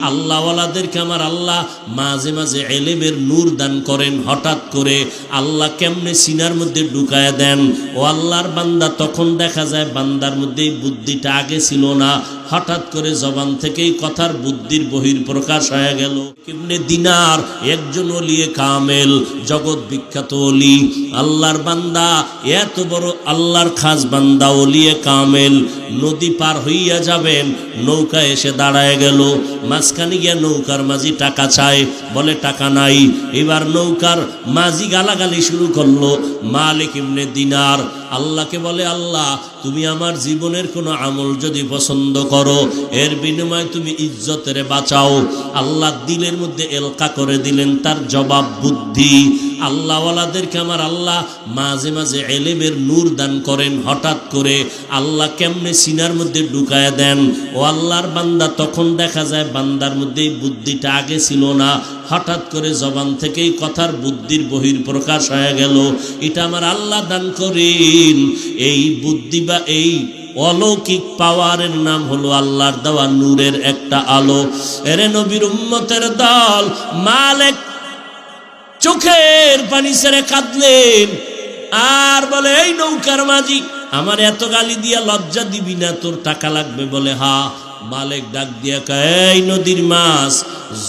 আল্লাহওয়ালাদেরকে আমার আল্লাহ মাঝে মাঝে এলেমের নূর দান করেন, হঠাৎ করে আল্লাহ কেমনে সিনার মধ্যে ঢুকায় দেন? ও আল্লাহর বান্দা তখন দেখা যায় বান্দার মধ্যে বুদ্ধিটা আগে ছিল না। হঠাৎ করে জবান থেকেই কথার বুদ্ধির বহির প্রকাশ হয়ে গেল। কেমনে দিনার একজন অলিয়ে কামেল, জগৎ বিখ্যাত অলি। আল্লাহর বান্দা, এত বড় আল্লাহর খাস বান্দা অলিয়ে কামেল। নদী পার হইয়া যাবেন, নৌকা এসে দাঁড়ায় গেল। মাঝখানে গিয়া নৌকার মাঝি টাকা চায়, বলে, টাকা নাই। এবার নৌকার মাঝি গালাগালি শুরু করল। মালিক ইমনে দিনার, আল্লাহকে বলে, আল্লাহ তুমি আমার জীবনের কোনো আমল যদি পছন্দ করো, এর বিনিময়ে তুমি ইজ্জতের বাঁচাও। আল্লাহ দিলের মধ্যে এলকা করে দিলেন, তার জবাব বুদ্ধি। আল্লাহওয়ালাদেরকে আমার আল্লাহ মাঝে মাঝে এলেমের নূর দান করেন, হঠাৎ করে আল্লাহ কেমনে সিনার মধ্যে ঢুকায় দেন? ও আল্লাহর বান্দা তখন দেখা যায়, বান্দার মধ্যে বুদ্ধিটা আগে ছিল না। হঠাৎ করে জবান থেকেই কথার বুদ্ধির বহির প্রকাশ হয়ে গেল। এটা আমার আল্লাহ দান করেন। এই বুদ্ধি বা এই অলৌকিক পাওয়ারের নাম হলো আল্লাহর দেওয়া নূরের একটা আলো। এরে নবীর উম্মতের দল, মালেক চোখের পানি ছেড়ে কাঁদলেন। আর বলে, এই নৌকার মাঝি আমার এত গালি দিয়া লজ্জা দিবি না, তোর টাকা লাগবে বলে, হা মালিক ডাক দিয়া কয়, এই নদীর মাছ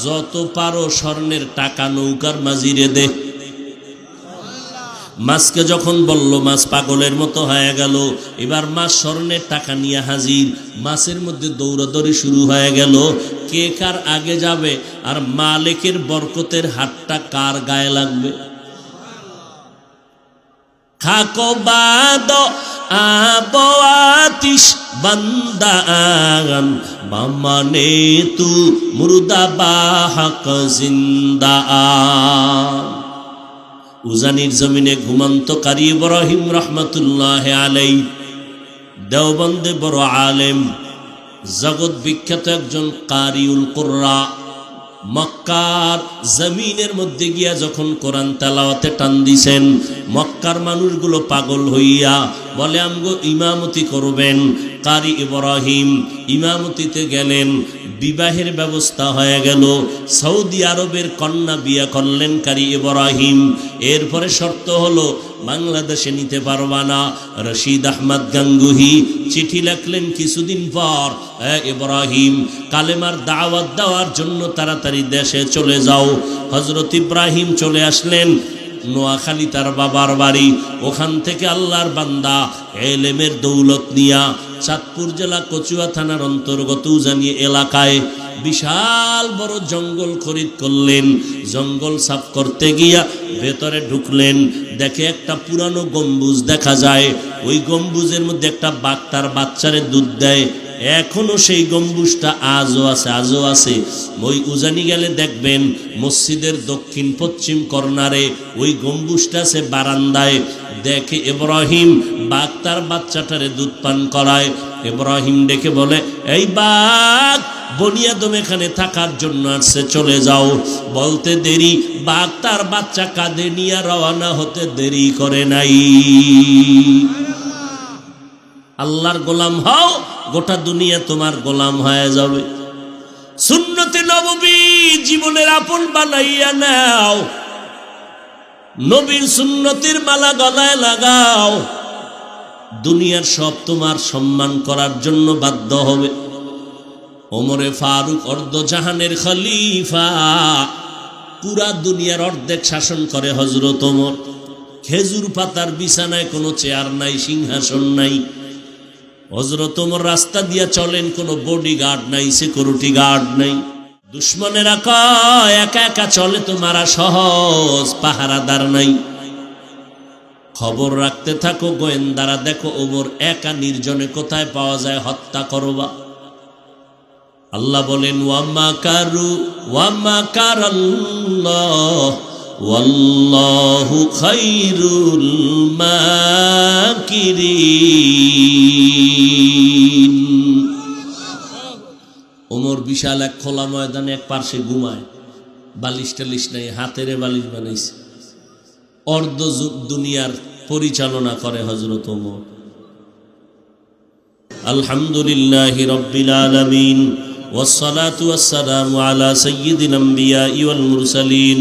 যত পারো স্বর্ণের টাকা নৌকার মাঝিরে দে। মাছকে যখন বলল মাছ পাগলের মতো হয়ে গেল এবার মাছ স্বর্ণের টাকা নিয়ে হাজির। মাছের মধ্যে দৌড়াদৌড়ি শুরু হয়ে গেল কে কার আগে যাবে আর মালিকের বরকতের হাতটা কার গায়ে লাগবে? খাকো বাদ আবাতিস বান্দাগান বামানে তু মুর্দা বাহক জিন্দা উজানির জমিনে ঘুমন্তকারী ইব্রাহিম রহমতুল্লাহ আলাই দেওবন্দে বড় আলেম, জগৎ বিখ্যাত একজন কারিউল কুর্রা। মক্কার জমিনের মধ্যে গিয়া যখন কোরআন তেলাওয়াতে টান দিছেন, মক্কার মানুষগুলো পাগল হইয়া বলে, আমগো ইমামতি করবেন। কারি ইব্রাহিম ইমামতিতে গেলেন, বিবাহের ব্যবস্থা হয়ে গেল। সৌদি আরবের কন্যা বিয়া করলেন কারি ইব্রাহিম। এরপরে শর্ত হলো, বাংলাদেশে নিতে পারবা না। রশিদ আহমদ গাঙ্গুহি চিঠি লেখলেন কিছুদিন পর হ্যাঁ ইব্রাহিম, কালেমার দাওয়াত দেওয়ার জন্য তাড়াতাড়ি দেশে চলে যাও। হজরত ইব্রাহিম চলে আসলেন, নোয়াখালী তার বাবার বাড়ি। ওখান থেকে আল্লাহর বান্দা এলেমের দৌলত নিয়া চাঁদপুর জেলা কচুয়া থানার অন্তর্গত জানিয়ে এলাকায় বিশাল বড় জঙ্গল খরিদ করলেন। জঙ্গল সাফ করতে গিয়া ভেতরে ঢুকলেন। দেখে একটা পুরানো গম্বুজ দেখা যায়। ওই গম্বুজের মধ্যে একটা বাঘ তার বাচ্চারে দুধ দেয়। এখনও সেই গম্বুজটা আজও আছে আজও আছে। ওই উজানি গেলে দেখবেন মসজিদের দক্ষিণ পশ্চিম কর্নারে ওই গম্বুজটা আছে বারান্দায়। দেখে ইব্রাহিম বাঘ তার বাচ্চাটারে দুধ পান করায়। ইব্রাহিম ডেকে বলে, এই বাঘ বনিয়াদম এখানে থাকার জন্য আসছে, চলে যাও। বলতে দেরি, বাঘ তার বাচ্চা কাঁধে নিয়ে রওনা হতে দেরি করে নাই। আল্লাহর গোলাম হও, গোটা দুনিয়া তোমার গোলাম হয়ে যাবে। সুন্নতে নববী জীবনের আপন বানাইয়া নাও। নবীর সুন্নতির মালা গলায় লাগাও। দুনিয়ার সব তোমার সম্মান করার জন্য বাধ্য হবে। ওমরে ফারুক অর্ধ জাহানের খলিফা, পুরা দুনিয়ার অর্ধেক শাসন করে হজরত ওমর। খেজুর পাতার বিছানায় কোনো চেয়ার নাই, সিংহাসন নাই। হজরত রাস্তা দিয়া চলেন, কোনো বডি গার্ড নাই সিকিউরিটি গার্ড নাই। দুশ্মনেরা কয় একা একা চলে তো মারা সহজ, পাহারাদার নাই। খবর রাখতে থাকো, গোয়েন্দারা দেখো, ওমর একা নির্জনে কোথায় পাওয়া যায়, হত্যা করবা। আল্লাহ বলেন ওয়াম্মা কারু ওয়াম্মা কারাল্লাহ। ওয়াল্লাহু খাইরুল মাকিরিন ওমর বিশাল এক খোলা ময়দানে এক পার্শ্বে ঘুমায় বালিশ টালিশ নাই হাতেরে বালিশ বানাইছে অর্ধ যুগ দুনিয়ার পরিচালনা করে হজরত ওমর আলহামদুলিল্লাহ রব্বিল আলামিন والصلاة والسلام على سيد الأنبياء والمرسلين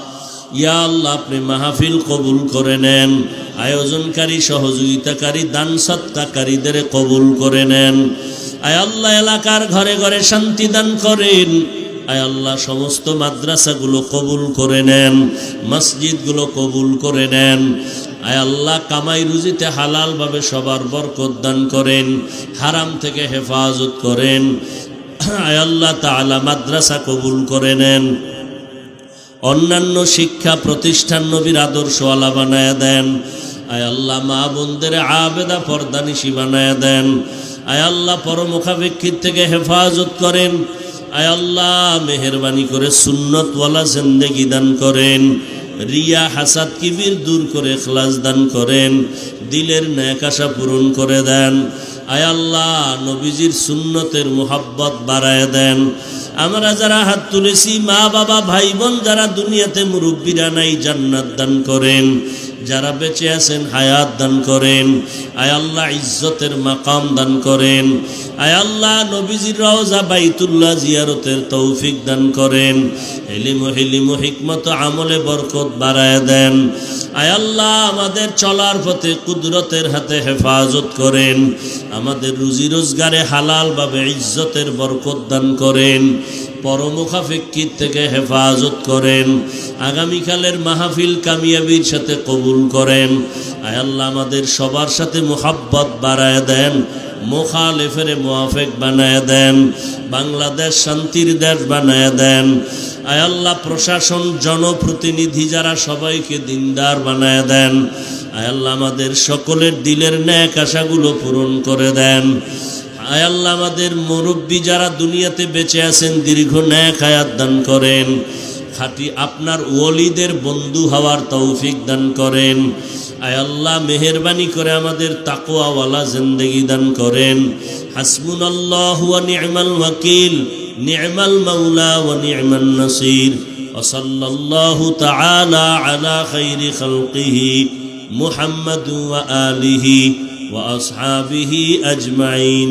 ইয়া আল্লাহ, আপনি মাহফিল কবুল করে নেন, আয়োজনকারী, সহযোগিতাকারী দান সত্তাকারীদের কবুল করে নেন। আয় আল্লাহ, এলাকার ঘরে ঘরে শান্তি দান করেন। আয় আল্লাহ, সমস্ত মাদ্রাসাগুলো কবুল করে নেন, মসজিদগুলো কবুল করে নেন। আয় আল্লাহ, কামাই রুজিতে হালালভাবে সবার বরকত দান করেন, হারাম থেকে হেফাজত করেন। আয় আল্লাহ, তাআলা মাদ্রাসা কবুল করে নেন। অন্যান্য শিক্ষা প্রতিষ্ঠান নবীর আদর্শওয়ালা বানায় দেন। আয় আল্লাহ মা বোনদের আবেদা পর্দানিশি বানায় দেন। আয় আল্লাহ পরমুখাপেক্ষিত থেকে হেফাজত করেন। আয় আল্লাহ মেহরবানি করে সুন্নতওয়ালা জিন্দেগি দান করেন। রিয়া হাসাদ কিবির দূর করে খ্লাস দান করেন। দিলের ন্যাক আশা পূরণ করে দেন। আয় আল্লাহ, নবীজির সুন্নতের মোহাব্বত বাড়ায় দেন। আমরা যারা হাত তুলেছি, মা, বাবা, ভাই, বোন, যারা দুনিয়াতে মুরব্বীরা নাই, জান্নাত দান করেন। যারা বেঁচে আছেন, হায়াত দান করেন। আয় আল্লাহ ইজ্জতের মাকাম দান করেন। আয় আল্লাহ নবীজির রওজা বাইতুল্লাহ জিয়ারতের তৌফিক দান করেন। হেলিম হেলিম হিকমত আমলে বরকত বাড়ায় দেন। আয় আল্লাহ আমাদের চলার পথে কুদরতের হাতে হেফাজত করেন। আমাদের রুজি রোজগারে হালালভাবে ইজ্জতের বরকত দান করেন। পরমুখাফেক্ষিত থেকে হেফাজত করেন। আগামীকালের মাহফিল কামিয়াবির সাথে কবুল করেন। আয় আল্লাহ আমাদের সবার সাথে মোহাব্বত বাড়ায় দেন, মোখালেফেরে মোয়াফেক বানায় দেন, বাংলাদেশ শান্তির দেশ বানায় দেন। আয় আল্লাহ প্রশাসন, জনপ্রতিনিধি যারা সবাইকে দিনদার বানায় দেন। আয় আল্লাহ আমাদের সকলের দিলের ন্যাক আশাগুলো পূরণ করে দেন। আয় আল্লাহ আমাদের মুরব্বী যারা দুনিয়াতে বেঁচে আছেন দীর্ঘ ন্যাক হায়াত দান করেন খাটি আপনার ওলিদের বন্ধু হওয়ার তৌফিক দান করেন আয় আল্লাহ মেহরবানি করে আমাদের তাকোয়াওয়ালা জিন্দগি দান করেন হাসমুন আল্লাহ নি'মাল ওয়াকিল নি'মাল মাওলা ওয়া নি'মান নাসির وصلى الله تعالى على خير خلقه محمد وآله وأصحابه أجمعين